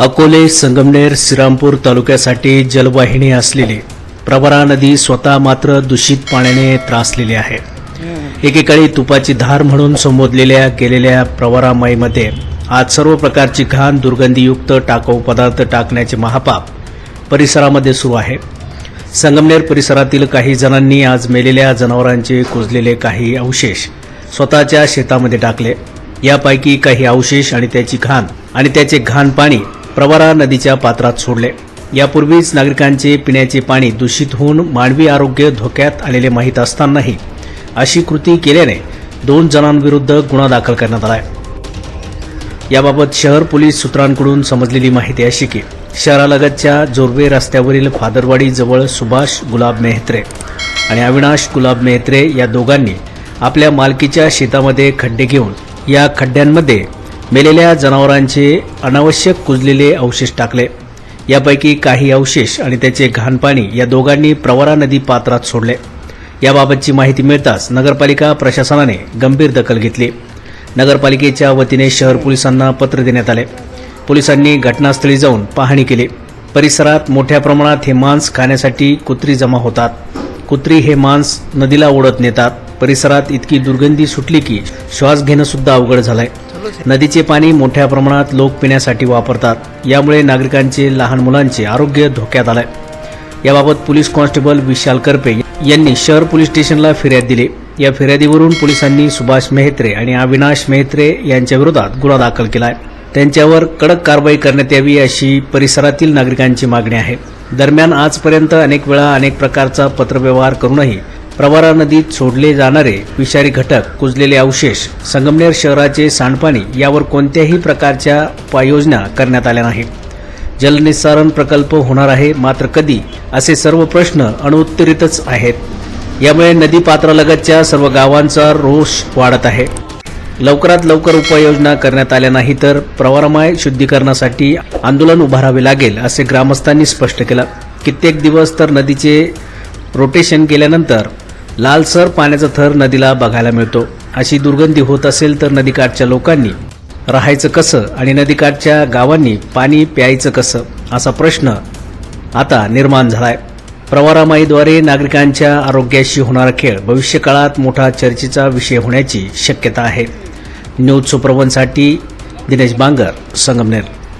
अकोले संगमनेर श्रीरामपूर तालुक्यासाठी जलवाहिनी असलेली प्रवरा नदी स्वतः मात्र दूषित पाण्याने त्रासलेली आहे. एकेकाळी तुपाची धार म्हणून संबोधलेल्या गेलेल्या प्रवरामाईमध्ये आज सर्व प्रकारची घाण दुर्गंधीयुक्त टाकाऊ पदार्थ टाकण्याचे महापाप परिसरामध्ये सुरू आहे. संगमनेर परिसरातील काही जणांनी आज मेलेल्या जनावरांचे कुजलेले काही अवशेष स्वतःच्या शेतामध्ये टाकले. यापैकी काही अवशेष आणि त्याची घाण आणि त्याचे घाण पाणी प्रवरा नदीच्या पात्रात सोडले. यापूर्वीच नागरिकांचे पिण्याचे पाणी दूषित होऊन मानवी आरोग्य धोक्यात आलेले माहीत असतानाही अशी कृती केल्याने दोन जणांविरुद्ध गुन्हा दाखल करण्यात आलाय. याबाबत शहर पोलीस सूत्रांकडून समजलेली माहिती अशी की शहरालगतच्या जोरवे रस्त्यावरील फादरवाडी जवळ सुभाष गुलाब मेहत्रे आणि अविनाश गुलाब मेहत्रे या दोघांनी आपल्या मालकीच्या शेतामध्ये खड्डे घेऊन या खड्ड्यांमध्ये मेलेल्या जनावरांचे अनावश्यक कुजलेले अवशेष टाकले. यापैकी काही अवशेष आणि त्याचे घाणपाणी या दोघांनी प्रवरा नदी पात्रात सोडले. याबाबतची माहिती मिळताच नगरपालिका प्रशासनाने गंभीर दखल घेतली. नगरपालिकेच्या वतीने शहर पोलिसांना पत्र देण्यात आले. पोलिसांनी घटनास्थळी जाऊन पाहणी केली. परिसरात मोठ्या प्रमाणात हे मांस खाण्यासाठी कुत्री जमा होतात. कुत्री हे मांस नदीला ओढत नेतात. परिसरात इतकी दुर्गंधी सुटली की श्वास घेणं सुद्धा अवघड झालंय. नदीचे पाणी मोठ्या प्रमाणात लोक पिण्यासाठी वापरतात. यामुळे नागरिकांचे लहान मुलांचे आरोग्य धोक्यात आलंय. याबाबत पोलीस कॉन्स्टेबल विशाल करपे यांनी शहर पोलीस स्टेशनला फिर्याद दिली. या फिर्यादीवरून पोलिसांनी सुभाष मेहत्रे आणि अविनाश मेहत्रे यांच्या विरोधात गुन्हा दाखल केलाय. त्यांच्यावर कडक कारवाई करण्यात यावी अशी परिसरातील नागरिकांची मागणी आहे. दरम्यान आजपर्यंत अनेक वेळा अनेक प्रकारचा पत्रव्यवहार करूनही प्रवारा नदीत सोडले जाणारे विषारी घटक कुजलेले अवशेष संगमनेर शहराचे सांडपाणी यावर कोणत्याही प्रकारच्या उपाययोजना करण्यात आल्या नाहीत. जलनिस्सारण प्रकल्प होणार आहे मात्र कधी? असे सर्व प्रश्न अनुत्तरितच आहेत. यामुळे नदी पात्रालगतच्या सर्व गावांचा रोष वाढत आहे. लवकरात लवकर उपाययोजना करण्यात आल्या नाही तर प्रवारमय शुद्धीकरणासाठी आंदोलन उभारावे लागेल असे ग्रामस्थांनी स्पष्ट केलं. कित्येक दिवस तर नदीचे रोटेशन केल्यानंतर लालसर पाण्याचा थर नदीला बघायला मिळतो. अशी दुर्गंधी होत असेल तर नदीकाठच्या लोकांनी राहायचं कसं आणि नदीकाठच्या गावांनी पाणी प्यायचं कसं? असा प्रश्न आता निर्माण झालाय. प्रवारामाईद्वारे नागरिकांच्या आरोग्याशी होणारा खेळ भविष्यकाळात मोठा चर्चेचा विषय होण्याची शक्यता आहे. न्यूज सुप्रवनसाठी दिनेश बांगर संगमनेर.